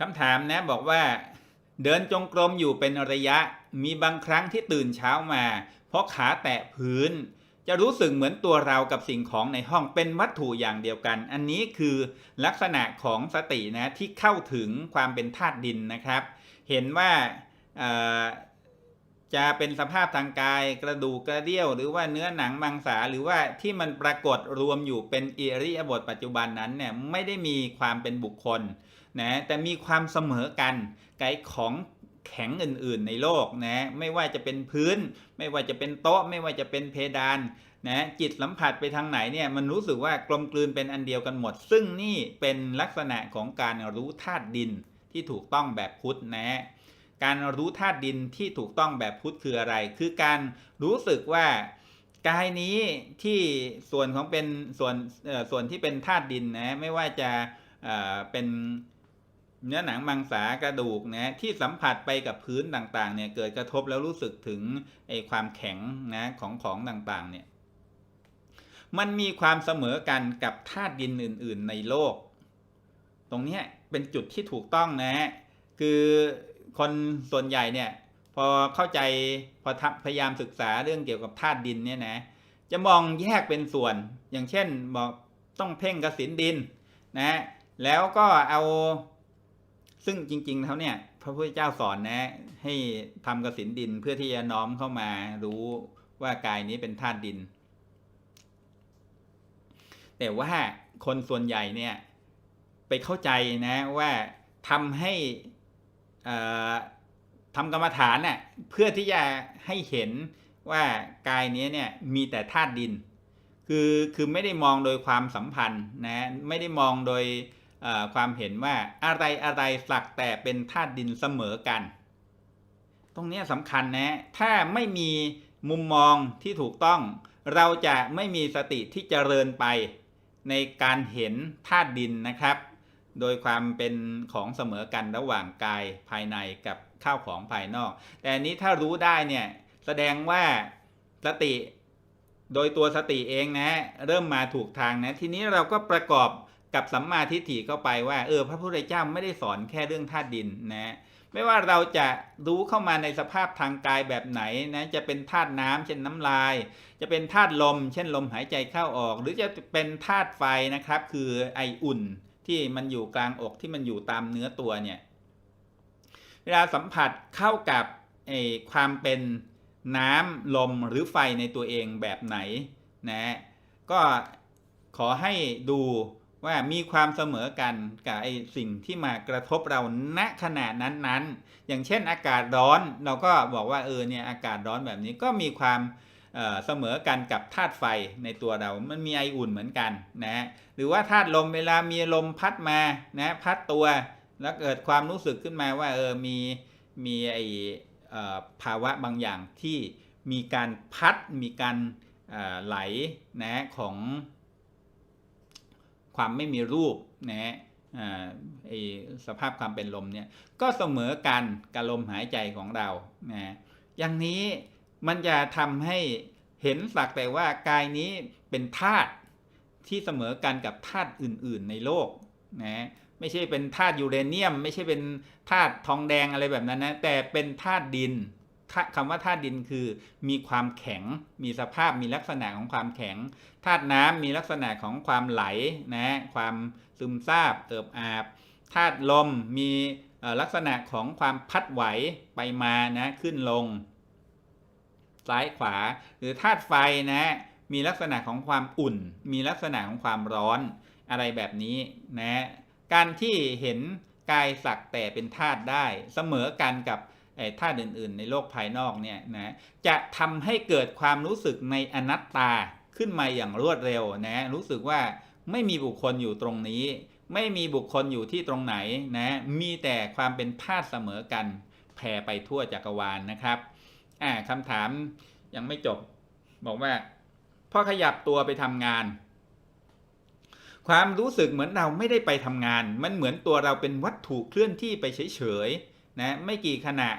คำถามนะบอกว่า เดินจงกรมอยู่เป็นระยะมีบางครั้งที่ตื่นเช้ามาเพราะขาแตะพื้น จะรู้สึกเหมือนตัวเรากับสิ่งของในห้องเป็นวัตถุอย่างเดียวกัน อันนี้คือลักษณะของสตินะที่เข้าถึงความเป็นธาตุดินนะครับ เห็นว่าจะเป็นสภาพทางกายกระดูกกระเดี่ยว หรือว่าเนื้อหนังมังสาหรือว่าที่มันปรากฏรวมอยู่เป็นอิริยาบถปัจจุบันนั้นเนี่ยไม่ได้มีความเป็นบุคคล นะแต่มีความเสมอกันไกของแข็งอื่นๆในโลกนะไม่ว่าจะเป็นพื้น ไม่ว่าจะเป็นโต๊ะ ไม่ว่าจะเป็นเพดานนะจิตสัมผัสไปทางไหนเนี่ยมันรู้สึกว่ากลมกลืนเป็นอันเดียวกันหมด ซึ่งนี่เป็นลักษณะของการรู้ธาตุดินที่ถูกต้องแบบพุทธนะการรู้ธาตุดินที่ถูกต้องแบบพุทธคืออะไร คือการรู้สึกว่ากายนี้ที่ส่วนของเป็นส่วนส่วนที่เป็นธาตุดินนะไม่ว่าจะเเป็น เนื้อหนังมังสากระดูกนะที่สัมผัสไปกับพื้นต่างๆเนี่ยเกิดกระทบแล้วรู้สึกถึงไอ้ความแข็งนะของของต่างๆเนี่ยมันมีความเสมอกันกับธาตุดินอื่น ๆ ในโลก ตรงนี้เป็นจุดที่ถูกต้องนะคือคนส่วนใหญ่เนี่ยพอเข้าใจพอพยายามศึกษาเรื่องเกี่ยวกับธาตุดินเนี่ยนะจะมองแยกเป็นส่วน อย่างเช่นบอกต้องเพ่งกระสินดินนะแล้วก็เอา ซึ่งจริงๆแล้วเนี่ย พระพุทธเจ้าสอนนะ ให้ทำกสินดินเพื่อที่จะน้อมเข้ามารู้ว่ากายนี้เป็นธาตุดิน แต่ว่าคนส่วนใหญ่เนี่ย ไปเข้าใจนะว่าทำให้ทำกรรมฐานเน่ะเพื่อที่จะให้เห็นว่ากายนี้เนี่ยมีแต่ธาตุดิน คือคือไม่ได้มองโดยความสัมพันธ์นะไม่ได้มองโดย ความเห็นว่าอะไรอะไรสักแต่เป็นธาตุดินเสมอกัน ตรงนี้สำคัญนะ ถ้าไม่มีมุมมองที่ถูกต้อง เราจะไม่มีสติที่เจริญไปในการเห็นธาตุดินนะครับ โดยความเป็นของเสมอกันระหว่างกายภายในกับข้าวของภายนอก แต่อันนี้ถ้ารู้ได้เนี่ยแสดงว่าสติโดยตัวสติเองนะ เริ่มมาถูกทางนะ ทีนี้เราก็ประกอบ กับสัมมาทิฏฐิเข้าไปว่า เออ พระพุทธเจ้าไม่ได้สอนแค่เรื่องธาตุดินนะ ไม่ว่าเราจะรู้เข้ามาในสภาพทางกายแบบไหนนะ จะเป็นธาตุน้ำเช่นน้ำลาย จะเป็นธาตุลม เช่นลมหายใจเข้าออก หรือจะเป็นธาตุไฟนะครับ คือไออุ่นที่มันอยู่กลางอกที่มันอยู่ตามเนื้อตัวเนี่ย เวลาสัมผัสเข้ากับไอความเป็นน้ำลมหรือไฟในตัวเองแบบไหนนะ ก็ขอให้ดู ว่ามีความเสมอกันกับไอสิ่งที่มากระทบเราณขณะนั้นๆ อย่างเช่นอากาศร้อนเราก็บอกว่าเออเนี่ยอากาศร้อนแบบนี้ก็มีความเเสมอกันกับธาตุไฟในตัวเรา มันมีไออุ่นเหมือนกันนะหรือว่าธาตุลมเวลามีลมพัดมานะพัดตัวแล้วเกิดความรู้สึกขึ้นมาว่าเออมีมีไอภาวะบางอย่างที่มีการพัดมีการไหลนะของ ความไม่มีรูปนะอ่าไอสภาพความเป็นลมเนี่ยก็เสมอกันกับลมหายใจของเรานะอย่างนี้มันจะทำให้เห็นสักแต่ว่ากายนี้เป็นธาตุที่เสมอกันกับธาตุอื่น ๆ ในโลกนะไม่ใช่เป็นธาตุยูเรเนียม ไม่ใช่เป็นธาตุทองแดงอะไรแบบนั้นนะแต่เป็นธาตุดิน คำว่าธาตุดินคือมีความแข็ง มีสภาพมีลักษณะของความแข็งธาตุน้ำมีลักษณะของความไหลนะความซึมซาบเอิบอาบธาตุลมมีลักษณะของความพัดไหวไปมานะขึ้นลง ซ้ายขวา หรือธาตุไฟนะมีลักษณะของความอุ่น มีลักษณะของความร้อนอะไรแบบนี้นะการที่เห็นกายสักแต่เป็นธาตุได้เสมอกันกับ ธาตุอื่นๆ ในโลกภายนอกเนี่ยนะจะทำให้เกิดความรู้สึกในอนัตตาขึ้นมาอย่างรวดเร็วนะรู้สึกว่าไม่มีบุคคลอยู่ตรงนี้ ไม่มีบุคคลอยู่ที่ตรงไหนนะมีแต่ความเป็นธาตุเสมอกันแผ่ไปทั่วจักรวาลนะครับอ่าคำถามยังไม่จบ บอกว่าพอขยับตัวไปทำงาน ความรู้สึกเหมือนเราไม่ได้ไปทำงาน มันเหมือนตัวเราเป็นวัตถุเคลื่อนที่ไปเฉยๆ นะไม่กี่ขณะ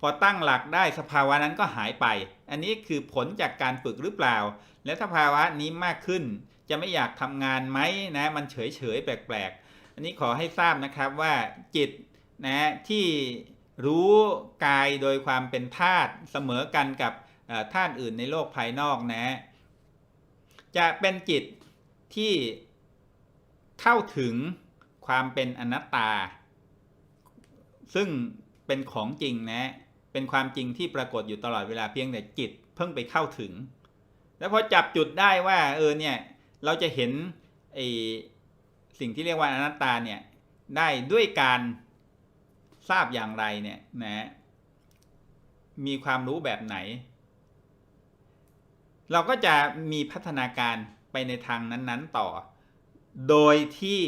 พอตั้งหลักได้สภาวะนั้นก็หายไป อันนี้คือผลจากการฝึกหรือเปล่า และสภาวะนี้มากขึ้น จะไม่อยากทำงานไหมนะมันเฉยๆแปลกๆ อันนี้ขอให้ทราบนะครับว่าจิตนะที่รู้กายโดยความเป็นธาตุเสมอกันกับธาตุอื่นในโลกภายนอกนะ จะเป็นจิตที่เข้าถึงความเป็นอนัตตา ซึ่ง เป็นของจริงนะ เป็นความจริงที่ปรากฏอยู่ตลอดเวลาเพียงแต่จิตเพิ่งไปเข้าถึง แล้วพอจับจุดได้ว่าเออเนี่ยเราจะเห็นไอสิ่งที่เรียกว่าอนัตตาเนี่ยได้ด้วยการทราบอย่างไรเนี่ยนะมีความรู้แบบไหน เราก็จะมีพัฒนาการไปในทางนั้นๆต่อ โดยที่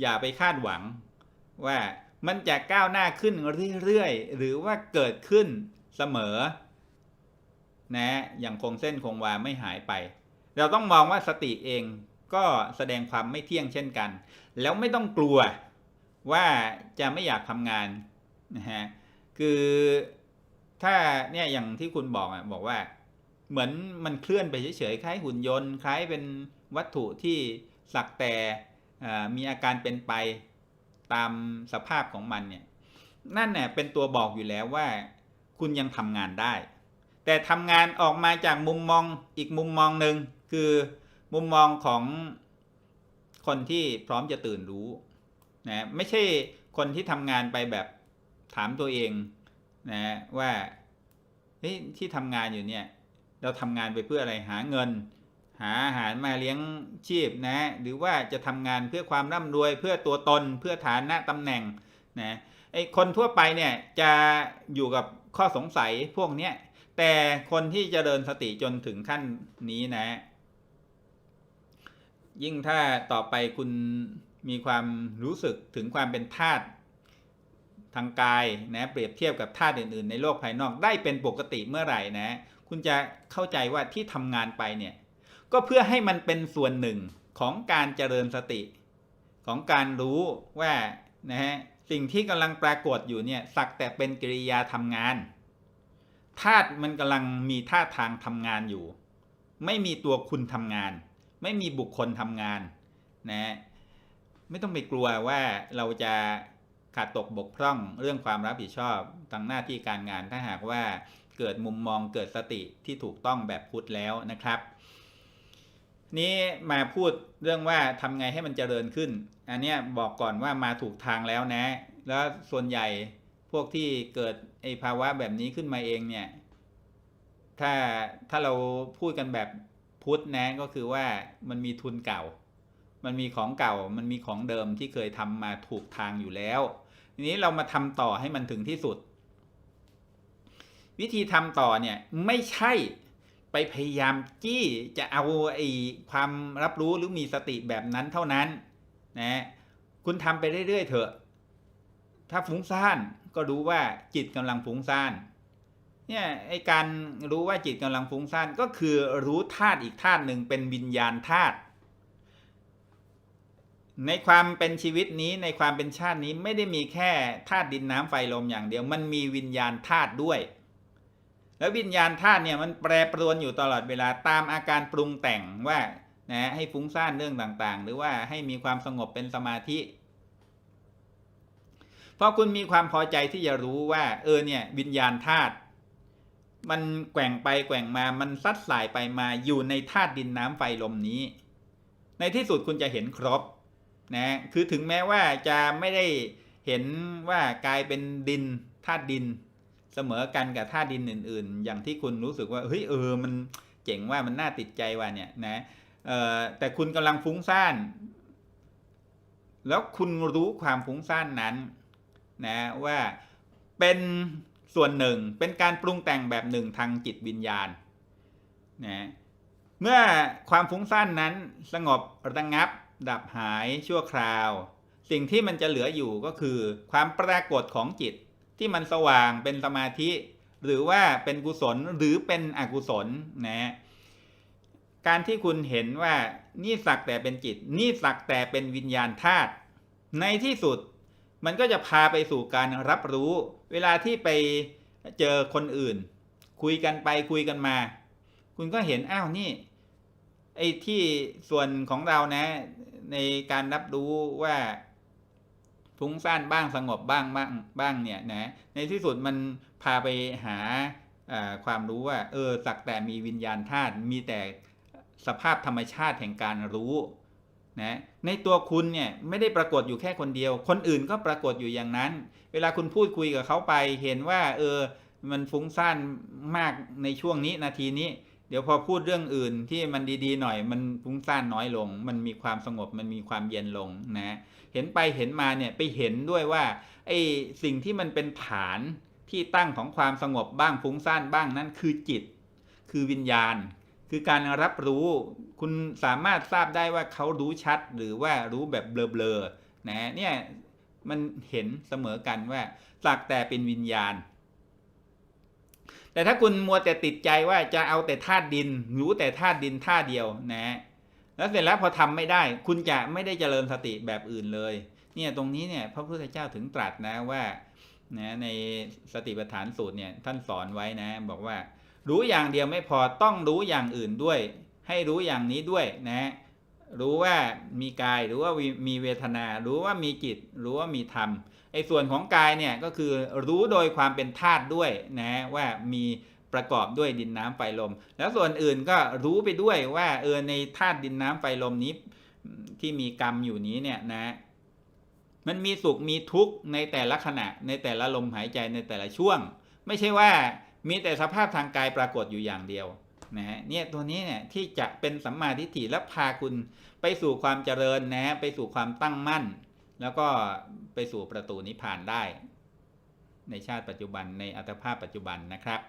อย่าไปคาดหวังว่า มันจะก้าวหน้าขึ้นเรื่อยๆ หรือว่าเกิดขึ้นเสมอ นะ อย่างคงเส้นคงวาไม่หายไป เราต้องมองว่าสติเองก็แสดงความไม่เที่ยงเช่นกัน แล้วไม่ต้องกลัวว่าจะไม่อยากทำงานนะฮะ คือถ้าเนี่ยอย่างที่คุณบอกอะบอกว่า เหมือนมันเคลื่อนไปเฉยๆ คล้ายหุ่นยนต์ คล้ายเป็นวัตถุที่สักแต่อ่ามีอาการเป็นไป ตามสภาพของมันเนี่ยนั่นเนี่ยเป็นตัวบอกอยู่แล้วว่า คุณยังทำงานได้ แต่ทำงานออกมาจากมุมมองอีกมุมมองหนึ่งคือมุมมองของคนที่พร้อมจะตื่นรู้นะไม่ใช่คนที่ทำงานไปแบบถามตัวเองนะว่าที่ทำงานอยู่เนี่ย เราทำงานไปเพื่ออะไรหาเงิน หาอาหารมาเลี้ยงชีพนะหรือว่าจะทำงานเพื่อความร่ำรวยเพื่อตัวตนเพื่อฐานะตำแหน่งนะไอคนทั่วไปเนี่ยจะอยู่กับข้อสงสัยพวกเนี้ยแต่คนที่จเจริญสติจนถึงขั้นนี้นะ ยิ่งถ้าต่อไปคุณมีความรู้สึกถึงความเป็นธาตุทางกายนะเปรียบเทียบกับธาตุอื่นๆ ในโลกภายนอกได้เป็นปกติเมื่อไหร่นะ คุณจะเข้าใจว่าที่ทำงานไปเนี่ย ก็เพื่อให้มันเป็นส่วนหนึ่งของการเจริญสติ ของการรู้ว่านะฮะสิ่งที่กำลังปรากฏอยู่เนี่ยสักแต่เป็นกิริยาทำงานธาตุมันกำลังมีท่าทางทำงานอยู่ ไม่มีตัวคุณทำงาน ไม่มีบุคคลทำงานนะไม่ต้องไปกลัวว่าเราจะขาดตกบกพร่องเรื่องความรับผิดชอบทางหน้าที่การงานถ้าหากว่าเกิดมุมมองเกิดสติที่ถูกต้องแบบพุทธแล้วนะครับ นี้มาพูดเรื่องว่าทำไงให้มันเจริญขึ้น อันเนี้ยบอกก่อนว่ามาถูกทางแล้วนะ แล้วส่วนใหญ่พวกที่เกิดไอภาวะแบบนี้ขึ้นมาเองเนี่ย ถ้าถ้าเราพูดกันแบบพุทธนะก็คือว่ามันมีทุนเก่า มันมีของเก่า มันมีของเดิมที่เคยทำมาถูกทางอยู่แล้ว ทีนี้เรามาทำต่อให้มันถึงที่สุด วิธีทำต่อเนี่ยไม่ใช่ ไปพยายามจี้จะเอาไอ้ความรับรู้หรือมีสติแบบนั้นเท่านั้นนะคุณทำไปเรื่อยๆเถอะ ถ้าฟุ้งซ่านก็รู้ว่าจิตกำลังฟุ้งซ่านเนี่ยไอการรู้ว่าจิตกำลังฟุ้งซ่านก็คือรู้ธาตุอีกธาตุหนึ่งเป็นวิญญาณธาตุในความเป็นชีวิตนี้ในความเป็นชาตินี้ไม่ได้มีแค่ธาตุดินน้ำไฟลมอย่างเดียว มันมีวิญญาณธาตุด้วย แล้ววิญญาณธาตุเนี่ยมันแปรปรวนอยู่ตลอดเวลาตามอาการปรุงแต่งว่านะให้ฟุ้งซ่านเรื่องต่างๆ หรือว่าให้มีความสงบเป็นสมาธิพอคุณมีความพอใจที่จะรู้ว่า เออเนี่ยวิญญาณธาตุมันแกว่งไปแกว่งมามันซัดสายไปมาอยู่ในธาตุดินน้ำไฟลมนี้ ในที่สุดคุณจะเห็นครบนะคือถึงแม้ว่าจะไม่ได้เห็นว่ากลายเป็นดินธาตุดิน เสมอกันกับธาตุดินอื่น ๆ อย่างที่คุณรู้สึกว่าเฮ้ยเออมันเจ๋งว่ามันน่าติดใจว่าเนี่ยนะเออแต่คุณกำลังฟุ้งซ่าน แล้วคุณรู้ความฟุ้งซ่านนั้นนะว่าเป็นส่วนหนึ่งเป็นการปรุงแต่งแบบหนึ่งทางจิตวิญญาณนะเมื่อความฟุ้งซ่านนั้นสงบระงับ ดับหายชั่วคราว สิ่งที่มันจะเหลืออยู่ก็คือ ความปรากฏของจิต ที่มันสว่างเป็นสมาธิ หรือว่าเป็นกุศลหรือเป็นอกุศลนะการที่คุณเห็นว่านี่สักแต่เป็นจิต นี่สักแต่เป็นวิญญาณธาตุในที่สุดมันก็จะพาไปสู่การรับรู้ เวลาที่ไปเจอคนอื่น คุยกันไปคุยกันมา คุณก็เห็นอ้าวนี่ไอ้ที่ส่วนของเรานะ ในการรับรู้ว่า ฟุ้งซ่านบ้างสงบบ้างบ้างบ้างเนี่ยนะในที่สุดมันพาไปหาอ่าความรู้ว่าเออสักแต่มีวิญญาณธาตุมีแต่สภาพธรรมชาติแห่งการรู้นะในตัวคุณเนี่ยไม่ได้ปรากฏอยู่แค่คนเดียว คนอื่นก็ปรากฏอยู่อย่างนั้น เวลาคุณพูดคุยกับเขาไป เห็นว่า เออมันฟุ้งซ่านมากในช่วงนี้นาทีนี้ เดี๋ยวพอพูดเรื่องอื่นที่มันดีๆหน่อย มันฟุ้งซ่านน้อยลง มันมีความสงบมันมีความเย็นลงนะเห็นไปเห็นมาเนี่ยไปเห็นด้วยว่าไอ้สิ่งที่มันเป็นฐานที่ตั้งของความสงบบ้างฟุ้งซ่านบ้างนั่นคือจิต คือวิญญาณ คือการรับรู้คุณสามารถทราบได้ว่าเขารู้ชัดหรือว่ารู้แบบเบลอๆนะเนี่ยมันเห็นเสมอกันว่าสักแต่เป็นวิญญาณ แต่ถ้าคุณมัวแต่ติดใจว่าจะเอาแต่ธาตุดินรู้แต่ธาตุดินท่าเดียวนะแล้วเสร็จแล้วพอทำไม่ได้ คุณจะไม่ได้เจริญสติแบบอื่นเลย เนี่ยตรงนี้เนี่ยพระพุทธเจ้าถึงตรัสนะว่านะในสติปัฏฐานสูตรเนี่ยท่านสอนไว้นะ บอกว่า รู้อย่างเดียวไม่พอต้องรู้อย่างอื่นด้วย ให้รู้อย่างนี้ด้วยนะรู้ว่ามีกายรู้ว่ามีเวทนา รู้ว่ามีจิต รู้ว่ามีธรรม ส่วนของกายเนี่ยก็คือรู้โดยความเป็นธาตุด้วยนะว่ามีประกอบด้วยดินน้ำไฟลม แล้วส่วนอื่นก็รู้ไปด้วยว่าเออในธาตุดินน้ำไฟลมนี้ที่มีกรรมอยู่นี้เนี่ยนะ มันมีสุขมีทุกข์ในแต่ละขณะ ในแต่ละลมหายใจในแต่ละช่วง ไม่ใช่ว่ามีแต่สภาพทางกายปรากฏอยู่อย่างเดียวนะฮะเนี่ยตัวนี้เนี่ยที่จะเป็นสัมมาทิฏฐิและพาคุณไปสู่ความเจริญนะไปสู่ความตั้งมั่น แล้วก็ไปสู่ประตูนิพพานได้ ในชาติปัจจุบันในอัตภาพปัจจุบันนะครับ